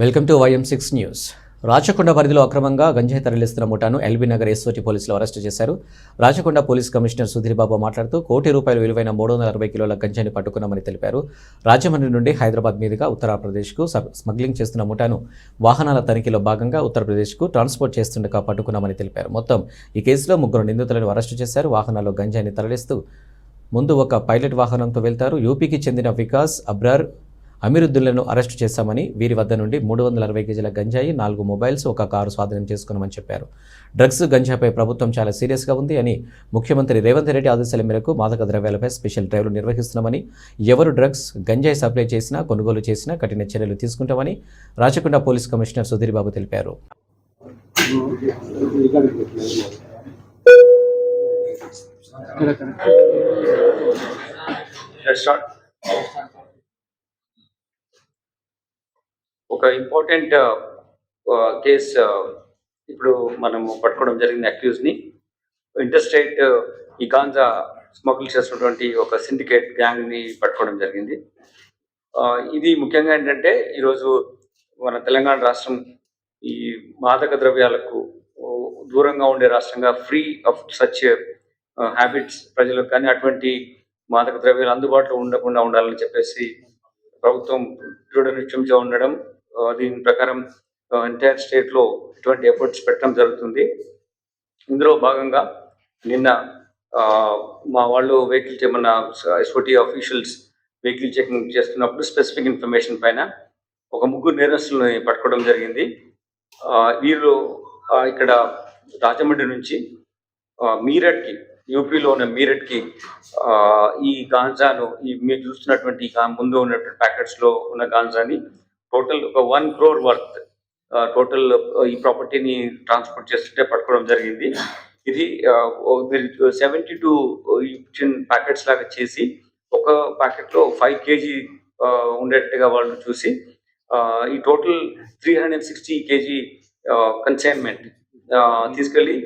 Welcome to YM six news. Rachakonda పరిధిలో అక్రమంగా గంజాయి తరలిస్తున్న ముఠాను LB Nagar SOT police arrest చేశారు. రాచకొండ పోలీస్ కమిషనర్ సుధీర్ బాబు మాట్లాడుతూ కోటి రూపాయల విలువైన మూడు వందల అరవై కిలోల గంజాయిని పట్టుకున్నామని తెలిపారు. రాజమండ్రి నుండి హైదరాబాద్ మీదుగా ఉత్తరప్రదేశ్కు స్మగ్లింగ్ చేస్తున్న ముఠాను వాహనాల తనిఖీలో భాగంగా ఉత్తరప్రదేశ్కు ట్రాన్స్పోర్ట్ చేస్తుండగా పట్టుకున్నామని తెలిపారు. మొత్తం ఈ కేసులో ముగ్గురు నిందితులను అరెస్టు చేశారు. వాహనాల్లో గంజాయిని తరలిస్తూ ముందు ఒక పైలట్ వాహనంతో వెళ్తారు. యూపీకి చెందిన వికాస్ అబ్రార్ అమీరుద్దులను అరెస్టు చేశామని వీరి వద్ద నుండి మూడు వందల అరవై కేజీల గంజాయి నాలుగు మొబైల్స్ ఒక కారు స్వాధీనం చేసుకున్నామని చెప్పారు డ్రగ్స్ గంజాపై ప్రభుత్వం చాలా సీరియస్గా ఉంది అని ముఖ్యమంత్రి రేవంత్ రెడ్డి ఆదేశాల మేరకు మాదక ద్రవ్యాలపై స్పెషల్ డ్రైవ్లు నిర్వహిస్తున్నామని ఎవరు డ్రగ్స్ గంజాయి సప్లై చేసినా కొనుగోలు చేసినా కఠిన చర్యలు తీసుకుంటామని రాచకొండ పోలీస్ కమిషనర్ సుధీర్ బాబు తెలిపారు Let's start. ఒక important case uh, uh, uh, ఇప్పుడు మనము పట్టుకోవడం జరిగింది అక్యూజ్ని ఇంటర్స్టేట్ ఈ గాంజా స్మగుల్ చేసినటువంటి ఒక సిండికేట్ గ్యాంగ్ని పట్టుకోవడం జరిగింది. ఆ, ఇది ముఖ్యంగా ఏంటంటే ఈరోజు మన తెలంగాణ రాష్ట్రం ఈ మాదక ద్రవ్యాలకు దూరంగా ఉండే రాష్ట్రంగా ఫ్రీ ఆఫ్ సచ్ హ్యాబిట్స్ ప్రజలకు కానీ అటువంటి మాదక ద్రవ్యాలు అందుబాటులో ఉండకుండా ఉండాలని చెప్పేసి ప్రభుత్వం దృఢ నిశ్చయంతో ఉండడం దీని ప్రకారం ఎంటైర్ స్టేట్లో ఇటువంటి ఎఫర్ట్స్ పెట్టడం జరుగుతుంది. ఇందులో భాగంగా నిన్న ఆ, మా వాళ్ళు వెహికల్ మన ఎస్ఓటీ ఆఫీషియల్స్ వెహికల్ చెకింగ్ చేస్తున్నప్పుడు స్పెసిఫిక్ ఇన్ఫర్మేషన్ పైన ఒక ముగ్గురు నేరస్తులని పట్టుకోవడం జరిగింది. ఆ, వీరు ఇక్కడ రాజమండ్రి నుంచి మీరట్కి యూపీలో ఉన్న మీరట్కి ఈ గాంజాను ఈ మీరు చూస్తున్నటువంటి ముందు ఉన్నటువంటి ప్యాకెట్స్లో ఉన్న గాంజాని టోటల్ ఒక వన్ క్రోర్ వర్త్ టోటల్ ఈ ప్రాపర్టీని ట్రాన్స్పోర్ట్ చేస్తుంటే పట్టుకోవడం జరిగింది. ఇది మీరు సెవెంటీ టూ చిన్న ప్యాకెట్స్ లాగా చేసి ఒక ప్యాకెట్లో ఫైవ్ కేజీ ఉండేట్టుగా వాళ్ళు చూసి ఈ total three hundred sixty KG consignment తీసుకెళ్ళి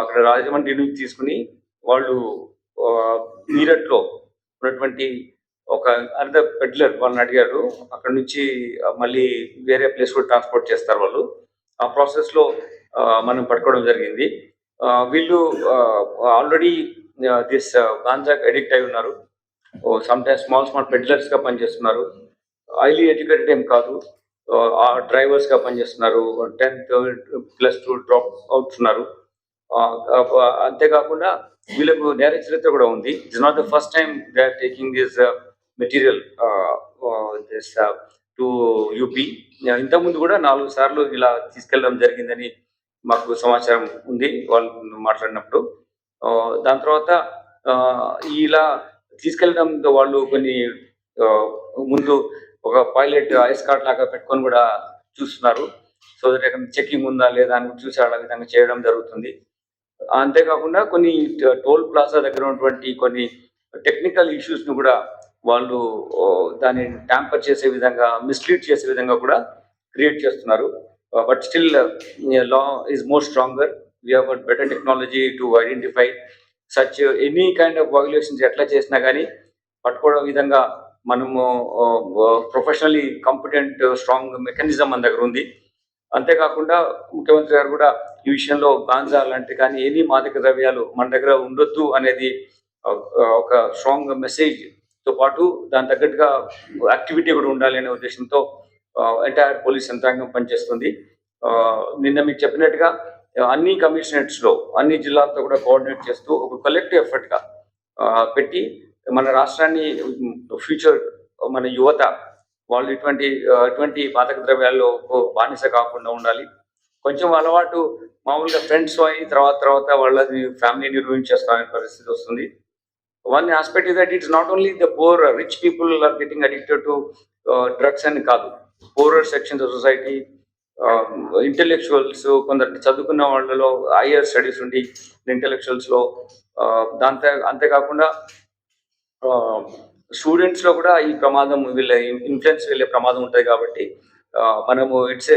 అక్కడ రాజమండ్రి నుంచి తీసుకుని వాళ్ళు మీరట్లో ఉన్నటువంటి ఒక అర్ధ పెడ్లర్ వాళ్ళని అడిగారు. అక్కడ నుంచి మళ్ళీ వేరే ప్లేస్ కూడా ట్రాన్స్పోర్ట్ చేస్తారు వాళ్ళు. ఆ ప్రాసెస్లో మనం పట్టుకోవడం జరిగింది. ఆ, వీళ్ళు ఆల్రెడీ దిస్ గాంజాక్ అడిక్ట్ అయి ఉన్నారు. సమ్ టైమ్స్ స్మాల్ స్మాల్ పెడ్లర్స్గా పనిచేస్తున్నారు. హైలీ ఎడ్యుకేటెడ్ ఏం కాదు. ఆ డ్రైవర్స్గా పనిచేస్తున్నారు. Tenth plus two dropouts ఉన్నారు. అంతేకాకుండా వీళ్ళకు నేర చరిత్ర కూడా ఉంది. It's not the first time they are taking this material to UP ఇంతకుముందు కూడా నాలుగు సార్లు ఇలా తీసుకెళ్ళడం జరిగిందని మాకు సమాచారం ఉంది వాళ్ళు మాట్లాడినప్పుడు. ఆ, దాని తర్వాత ఆ, ఇలా తీసుకెళ్ళడం వాళ్ళు కొన్ని ఆ, ముందు ఒక పైలట్ ఐస్ కార్డ్ లాగా పెట్టుకొని కూడా చూస్తున్నారు. సో దట్ చెకింగ్ ఉందా లేదా అని చూసి ఆ విధంగా చేయడం జరుగుతుంది. అంతేకాకుండా కొన్ని టోల్ ప్లాజా దగ్గర ఉన్నటువంటి కొన్ని టెక్నికల్ ఇష్యూస్ను కూడా వాళ్ళు దాన్ని ట్యాంపర్ చేసే విధంగా మిస్లీడ్ చేసే విధంగా కూడా క్రియేట్ చేస్తున్నారు. But still law is more stronger we have better technology to identify such any kind of violations ఎట్లా చేసినా కానీ పట్టుకోవడం విధంగా మనము ప్రొఫెషనలీ కాంపిటెంట్ స్ట్రాంగ్ మెకానిజం మన దగ్గర ఉంది. అంతేకాకుండా ముఖ్యమంత్రి గారు కూడా ఈ విషయంలో గాంజా లాంటి కానీ ఎనీ మాదక ద్రవ్యాలు మన దగ్గర ఉండొద్దు అనేది ఒక స్ట్రాంగ్ మెసేజ్ తో పాటు దాని తగ్గట్టుగా యాక్టివిటీ కూడా ఉండాలి అనే ఉద్దేశంతో ఎంటైర్ పోలీస్ యంత్రాంగం పనిచేస్తుంది. నిన్న మీకు చెప్పినట్టుగా అన్ని కమిషనరేట్స్లో అన్ని జిల్లాలతో కూడా కోఆర్డినేట్ చేస్తూ ఒక కలెక్టివ్ ఎఫర్ట్గా పెట్టి మన రాష్ట్రాన్ని ఫ్యూచర్ మన యువత వాళ్ళు ఇటువంటి ఇటువంటి పాతక ద్రవ్యాల్లో బానిస కాకుండా ఉండాలి. కొంచెం అలవాటు మామూలుగా ఫ్రెండ్స్ అయి తర్వాత తర్వాత వాళ్ళని ఫ్యామిలీ నిర్వహించేస్తామనే పరిస్థితి వస్తుంది. One aspect is that it's not only the poor rich people are getting addicted to drugs అని కాదు. Poorer sections of society intellectuals కొందరు చదువుకున్న వాళ్ళలో హైయర్ స్టడీస్ ఉండి ఇంటెలెక్చువల్స్లో దాంతో అంతేకాకుండా స్టూడెంట్స్లో కూడా ఈ ప్రమాదం వీళ్ళ ఇన్ఫ్లుయెన్స్ వెళ్ళే ప్రమాదం ఉంటుంది కాబట్టి మనము it's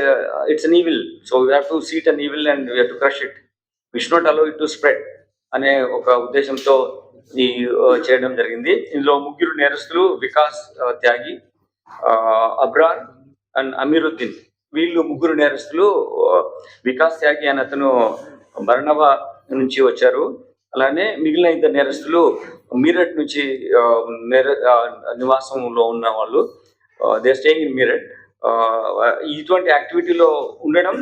it's an evil so we have to see it an evil and we have to crush it wish not allow it to spread అనే ఒక ఉద్దేశంతో ఈ చేయడం జరిగింది. ఇందులో ముగ్గురు నేరస్తులు వికాస్ త్యాగి ఆ, అబ్రార్ అండ్ అమీరుద్దీన్. వీళ్ళు ముగ్గురు నేరస్తులు వికాస్ త్యాగి అని అతను బర్ణవ నుంచి వచ్చారు. అలానే మిగిలిన ఇద్దరు నేరస్తులు మీరట్ నుంచి నేర నివాసంలో ఉన్న వాళ్ళు దే స్టేయింగ్ ఇన్ మీరట్. ఇటువంటి యాక్టివిటీలో ఉండడం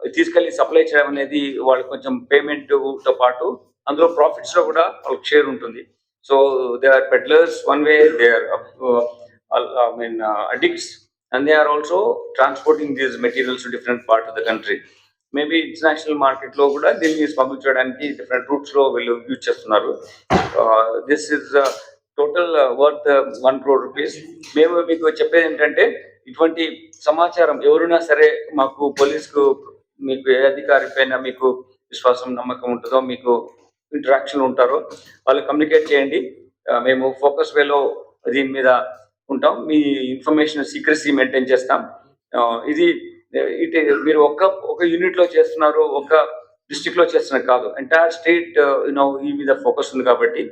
తీసుకెళ్ళి సప్లై చేయడం అనేది వాళ్ళు కొంచెం పేమెంట్తో పాటు అందులో ప్రాఫిట్స్లో కూడా వాళ్ళకి షేర్ ఉంటుంది. So they are peddlers one way they are I mean addicts and they are also transporting these materials different part of the country maybe international మార్కెట్లో కూడా దీన్ని స్మగుల్ చేయడానికి డిఫరెంట్ రూట్స్లో వీళ్ళు యూజ్ చేస్తున్నారు. This is total worth one crore rupees మేము మీకు చెప్పేది ఏంటంటే ఇటువంటి సమాచారం ఎవరైనా సరే మాకు పోలీస్కు మీకు ఏ అధికారి పైన మీకు విశ్వాసం నమ్మకం ఉంటుందో మీకు ఇంటరాక్షన్ ఉంటారో. వాళ్ళు కమ్యూనికేట్ చేయండి. మేము ఫోకస్ వేలో దీని మీద ఉంటాం. మీ ఇన్ఫర్మేషన్ సీక్రసీ మెయింటైన్ చేస్తాం. ఇది ఇటు మీరు ఒక్క ఒక యూనిట్లో చేస్తున్నారు ఒక డిస్ట్రిక్ట్లో చేస్తున్నారు కాదు. ఎంటైర్ స్టేట్ యూనో ఈ మీద ఫోకస్ ఉంది కాబట్టి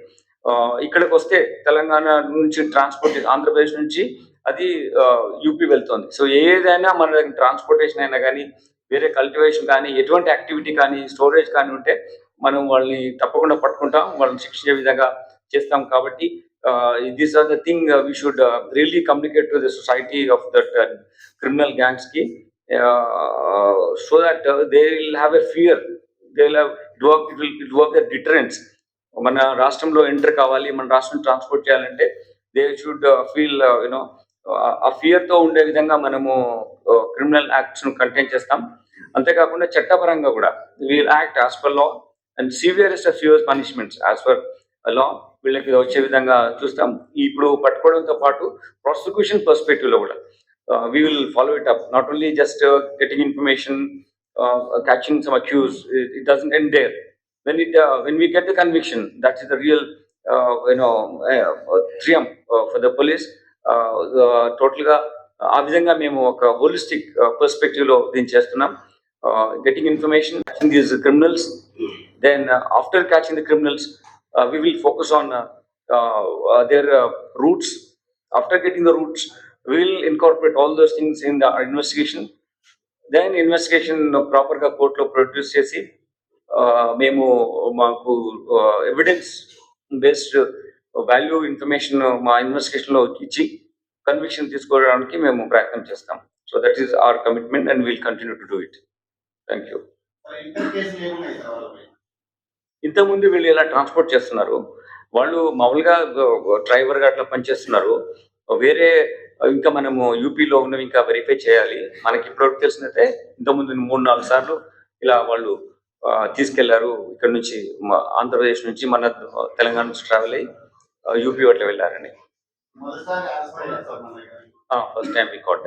ఇక్కడికి వస్తే తెలంగాణ నుంచి ట్రాన్స్పోర్ట్ ఆంధ్రప్రదేశ్ నుంచి అది యూపీ వెళ్తుంది. సో ఏదైనా మన దగ్గర ట్రాన్స్పోర్టేషన్ అయినా కానీ వేరే కల్టివేషన్ కానీ ఎటువంటి యాక్టివిటీ కానీ స్టోరేజ్ కానీ ఉంటే మనం వాళ్ళని తప్పకుండా పట్టుకుంటాం వాళ్ళని శిక్షించే విధంగా చేస్తాం కాబట్టి this are the thing we should really communicate to the society of that criminal గ్యాంగ్స్కి so that they will have a fear they will have it work it will it work deterrence మన రాష్ట్రంలో enter కావాలి మన రాష్ట్రం transport చేయాలంటే they should feel you know ఆ ఫియర్తో ఉండే విధంగా మనము క్రిమినల్ యాక్ట్స్ను కంటైన్ చేస్తాం. అంతేకాకుండా చట్టపరంగా కూడా we'll act as per law and severest of severe punishments as for law వీళ్ళకి వచ్చే విధంగా చూస్తాం. ఇప్పుడు పట్టుకోవడంతో పాటు ప్రాసిక్యూషన్ పర్స్పెక్టివ్లో కూడా we will follow it up not only just getting information catching some accuse it doesn't end there when it when we get the conviction that is the real real uh, for the police triumph గా ఆ విధంగా మేము ఒక holistic పర్స్పెక్టివ్లో దీన్ని చేస్తున్నాం. Getting information these criminals then after catching the criminals we will focus on their roots after getting the roots we will incorporate all those things in the investigation. Then investigation ప్రాపర్గా కోర్టులో produce చేసి ఆ, మేము మాకు evidence based value information మా ఇన్వెస్టిగేషన్లో ఇచ్చి conviction తీసుకోవడానికి మేము ప్రయత్నం చేస్తాం. So that is our commitment and will continue to do it thank you మరి ఇంటర్ కేసులు ఏమున్నాయి సార్ వాళ్ళపై ఇంతకుముందు వీళ్ళు ఇలా ట్రాన్స్పోర్ట్ చేస్తున్నారు. వాళ్ళు మామూలుగా డ్రైవర్గా అట్లా పనిచేస్తున్నారు. వేరే ఇంకా మనము యూపీలో ఉన్నవి ఇంకా వెరిఫై చేయాలి. మనకి ఇప్పటివరకు తెలిసినైతే ఇంతకుముందు మూడు నాలుగు సార్లు ఇలా వాళ్ళు తీసుకెళ్ళారు. ఇక్కడ నుంచి ఆంధ్రప్రదేశ్ నుంచి మన తెలంగాణ నుంచి ట్రావెల్ అయ్యి యూపీ అట్లా వెళ్ళారని. First time we cot